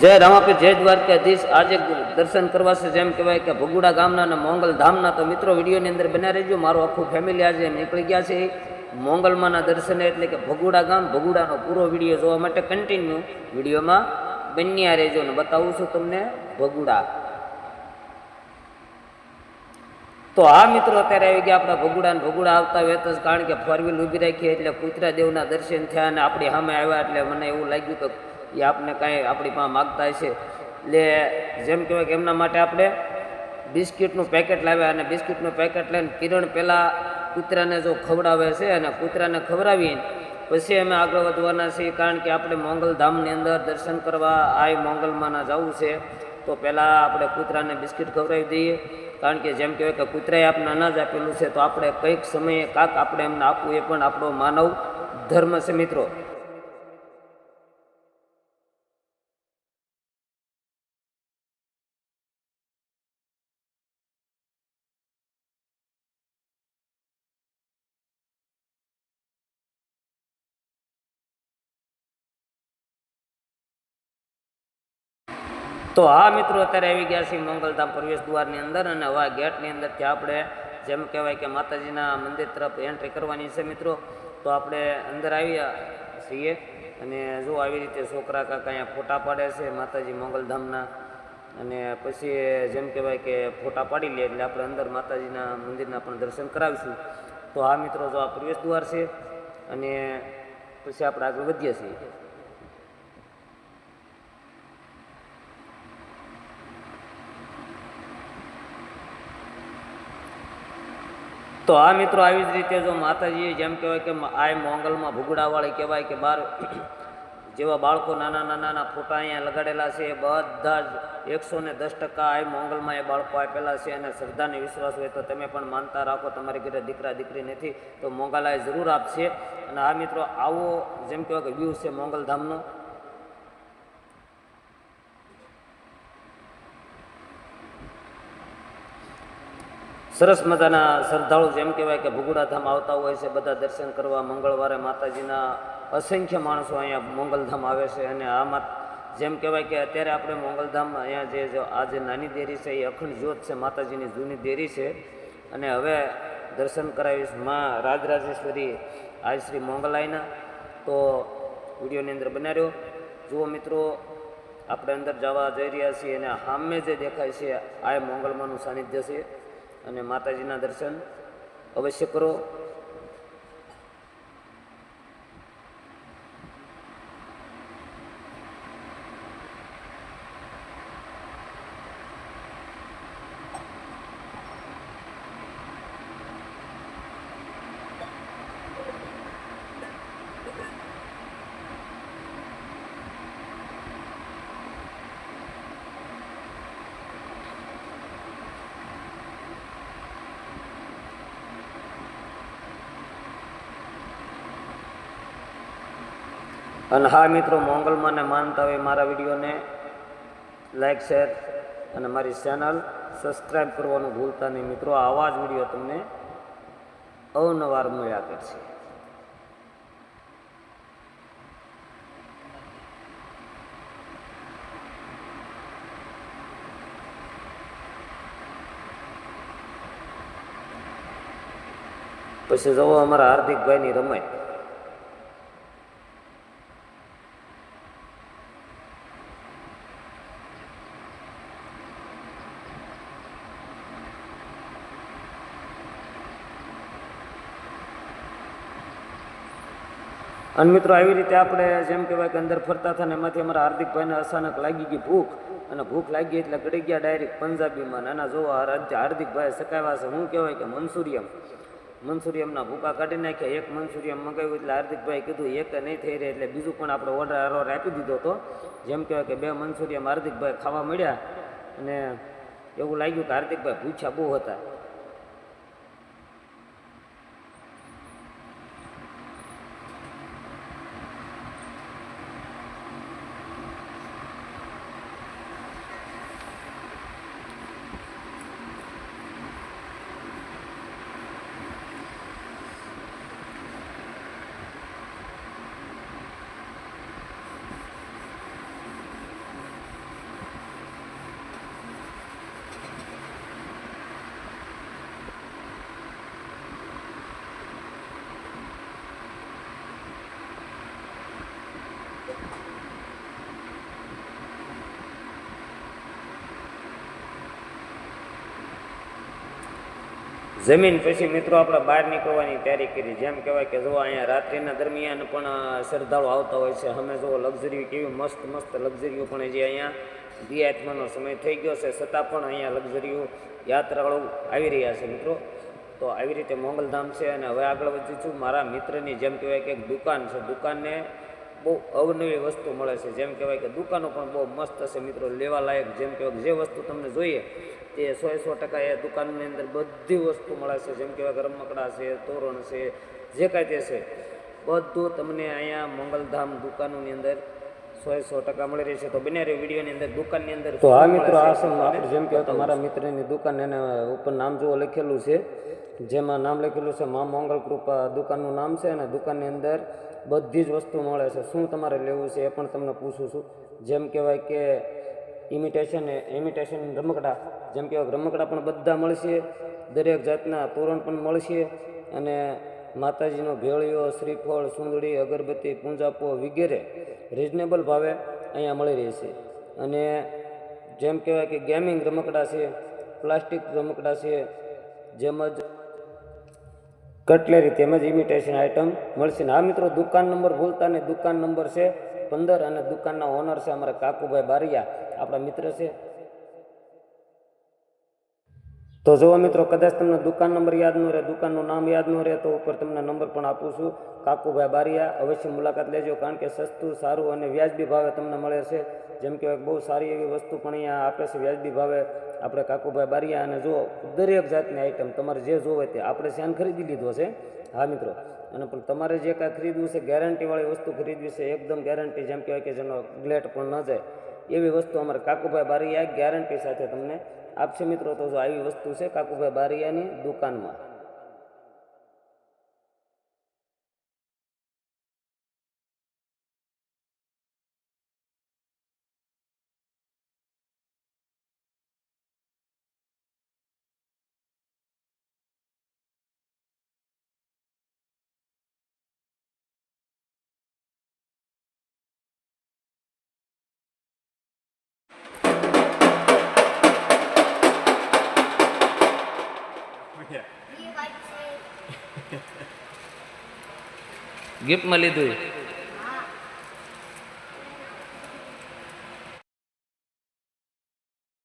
જય રામાપીર જય દ્વારકાધીશ. આજે દર્શન કરવા છે, જેમ કહેવાય કે ભગુડા ગામના અને મોંગલ ધામના. તો મિત્રો, વિડીયોની અંદર બના રહેજો. મારું આખું ફેમિલી આજે નીકળી ગયા છે. મોંગલમાંના દર્શને એટલે કે ભગુડા ગામ, ભગુડાનો પૂરો વીડિયો જોવા માટે કન્ટિન્યુ વિડીયોમાં બન્યા રહેજો અને બતાવું છું તમને ભગુડા. તો આ મિત્રો, અત્યારે આવી ગયા આપણા ભગુડા ભગુડા આવતા હોય જ કારણ કે ફોર વ્હીલ ઊભી રાખી એટલે કુતરા દેવના દર્શન થયા અને આપણી સામે આવ્યા. એટલે મને એવું લાગ્યું કે એ આપને કાંઈ આપણી પાસે માગતા હશે. એટલે જેમ કહેવાય કે એમના માટે આપણે બિસ્કિટનું પેકેટ લાવ્યા અને બિસ્કિટનું પેકેટ લઈને કિરણ પહેલાં કૂતરાને જો ખવડાવે છે અને કૂતરાને ખવડાવીને પછી અમે આગળ વધવાના છીએ કારણ કે આપણે મોંગલ ધામની અંદર દર્શન કરવા આ મોંગલમાંના જવું છે. તો પહેલાં આપણે કૂતરાને બિસ્કિટ ખવડાવી દઈએ. કારણ કે જેમ કહેવાય કે કૂતરાએ આપણે અનાજ આપેલું છે, તો આપણે કંઈક સમયે કાંક આપણે એમને આપવું એ પણ આપણો માનવ ધર્મ છે મિત્રો. તો હા મિત્રો, અત્યારે આવી ગયા છીએ મંગલધામ પ્રવેશ દ્વારની અંદર અને હવે ગેટની અંદરથી આપણે જેમ કહેવાય કે માતાજીના મંદિર તરફ એન્ટ્રી કરવાની છે મિત્રો. તો આપણે અંદર આવ્યા છીએ અને જો આવી રીતે છોકરા કાકા અહીંયા ફોટા પાડે છે, માતાજી મંગલધામના અને પછી જેમ કહેવાય કે ફોટા પાડી લે એટલે આપણે અંદર માતાજીના મંદિરના પણ દર્શન કરાવીશું. તો આ મિત્રો, જો આ પ્રવેશ દ્વાર છે અને પછી આપણે આગળ વધીએ છીએ. તો આ મિત્રો, આવી જ રીતે જો માતાજીએ જેમ કહેવાય કે આ મોંગલમાં ભૂગડાવાળી કહેવાય કે બાર જેવા બાળકો નાના નાના ફોટા અહીંયા લગાડેલા છે એ બધા જ એકસો ને દસ ટકા આ મોંગલમાં એ બાળકો આપેલા છે અને શ્રદ્ધાને વિશ્વાસ હોય તો તમે પણ માનતા રાખો, તમારી ઘરે દીકરા દીકરી નથી, તો મોંગલાએ જરૂર આપશે. અને આ મિત્રો, આવો જેમ કહેવાય કે વ્યૂ છે મોંગલધામનો સરસ મજાના શ્રદ્ધાળુ જેમ કહેવાય કે ભૂગુડાધામ આવતા હોય છે, બધા દર્શન કરવા મંગળવારે માતાજીના અસંખ્ય માણસો અહીંયા મંગલધામ આવે છે અને આમાં જેમ કહેવાય કે અત્યારે આપણે મંગલધામ અહીંયા જે આ જે નાની દેરી છે એ અખંડ જ્યોત છે, માતાજીની જૂની દેરી છે અને હવે દર્શન કરાવીશમાં રાજરાજેશ્વરી આજ શ્રી મોંગલાઈના તો વિડીયોની અંદર બનાવ્યો જુઓ મિત્રો, આપણે અંદર જવા જઈ રહ્યા છીએ અને સામે જે દેખાય છે, આ મોંગલમાનું સાનિધ્ય છે. અને માતાજીના દર્શન અવશ્ય કરો. અને હા મિત્રો મોંગલમાંને માનતા હોય મારા વિડીયોને લાઇક શેર અને મારી ચેનલ સબસ્ક્રાઈબ કરવાનું ભૂલતા નહીં. મિત્રો, આવા જ વીડિયો તમને અવનવાર મળ્યા કરશે. પછી જવો અમારા હાર્દિકભાઈની રમાય અને મિત્રો, આવી રીતે આપણે જેમ કહેવાય કે અંદર ફરતા હતા ને એમાંથી અમારા હાર્દિકભાઈને અચાનક લાગી ગઈ ભૂખ. અને ભૂખ લાગી એટલે ગળી ગયા ડાયરેક્ટ પંજાબીમાં. નાના જોવો હાર્દિકભાઈ સકાવ્યા છે શું કહેવાય કે મનસુરિયમ મનસુરિયમના ભૂકા કાઢી નાખ્યા. એક મનસુરિયમ મંગાવ્યું એટલે હાર્દિકભાઈ કીધું, એક નહીં થઈ રહે. એટલે બીજું પણ આપણે ઓર્ડર આરોર આપી દીધો હતો. જેમ કહેવાય કે બે મનસુરિયમ હાર્દિકભાઈ ખાવા મળ્યા. અને એવું લાગ્યું કે હાર્દિકભાઈ ભૂછા બહુ હતા. જમીન પછી મિત્રો આપણે બહાર નીકળવાની તૈયારી કરી. જેમ કહેવાય કે જો અહીંયા રાત્રિના દરમિયાન પણ શ્રદ્ધાળુ આવતા હોય છે. અમે જો લક્ઝરી કેવી મસ્ત મસ્ત લક્ઝરીઓ પણ જે અહીંયા દિયાત્માનો સમય થઈ ગયો છે. છતાં પણ અહીંયા લક્ઝરીઓ યાત્રાળુ આવી રહ્યા છે મિત્રો. તો આવી રીતે મોંગલધામ છે અને હવે આગળ વધું છું મારા મિત્રની જેમ કહેવાય કે એક દુકાન છે. દુકાનને બહુ અવનવી વસ્તુ મળે છે. જેમ કહેવાય કે દુકાનો પણ બહુ મસ્ત છે મિત્રો લેવા લાયક જેમ કહેવાય કે જે વસ્તુ તમને જોઈએ તે સો સો ટકા એ દુકાનની અંદર બધી વસ્તુ મળે છે. જેમ કહેવાય કે રમકડા છે તોરણ છે જે કાંઈ તે છે. બધું તમને અહીંયા મંગલધામ દુકાનોની અંદર સો સો ટકા મળી રહી છે. તો બને વિડીયોની અંદર દુકાનની અંદર તો હા મિત્રો આ છે આપણે જેમ કહેવાય તમારા મિત્રની દુકાન એને ઉપર નામ જુઓ લખેલું છે. જેમાં નામ લખેલું છે મા મંગલ કૃપા દુકાનનું નામ છે અને દુકાનની અંદર બધી જ વસ્તુ મળે છે. શું તમારે લેવું છે એ પણ તમને પૂછું છું. જેમ કહેવાય કે ઇમિટેશન ઇમિટેશન રમકડા, જેમ કહેવાય રમકડા પણ બધા મળશે, દરેક જાતના તોરણ પણ મળશે અને માતાજીનો ભેળિયો, શ્રીફળ સુંદડી અગરબત્તી, પૂંજાપો વગેરે રિઝનેબલ ભાવે અહીંયા મળી રહે છે. અને જેમ કહેવાય કે ગેમિંગ રમકડા છે પ્લાસ્ટિક રમકડા છે જેમજ કટલેરી તેમજ ઇમિટેશન આઇટમ મળશે ને. આ મિત્રો, દુકાન નંબર ભૂલતા ને દુકાન નંબર છે પંદર અને દુકાનના ઓનર છે અમારા કાકુભાઈ બારિયા. આપણા મિત્ર છે. તો જુઓ મિત્રો, કદાચ તમને દુકાન નંબર યાદ ન રહે, દુકાનનું નામ યાદ ન રહે, તો ઉપર તમને નંબર પણ આપું છું. કાકુભાઈ બારિયા, અવશ્ય મુલાકાત લેજો, કારણ કે સસ્તું, સારું અને વ્યાજબી ભાવે તમને મળે છે. જેમ કે બહુ સારી એવી વસ્તુ પણ અહીંયા આપે છે, વ્યાજબી ભાવે આપણે કાકુભાઈ બારિયા. અને જુઓ, દરેક જાતની આઈટમ તમારે જે જોવે તે આપણે શ્યાન ખરીદી લીધો છે. હા મિત્રો, અને પણ તમારે જે કાંઈ ખરીદવું છે ગેરંટીવાળી વસ્તુ ખરીદવી છે, એકદમ ગેરંટી જેમ કહેવાય કે જેનો ગ્લેટ પણ ન જાય. એવી વસ્તુ અમારે કાકુભાઈ બારિયા ગેરંટી સાથે તમને આપશે મિત્રો. તો જો આવી વસ્તુ છે કાકુભાઈ બારિયાની દુકાનમાં. ગિફ્ટમાં લીધું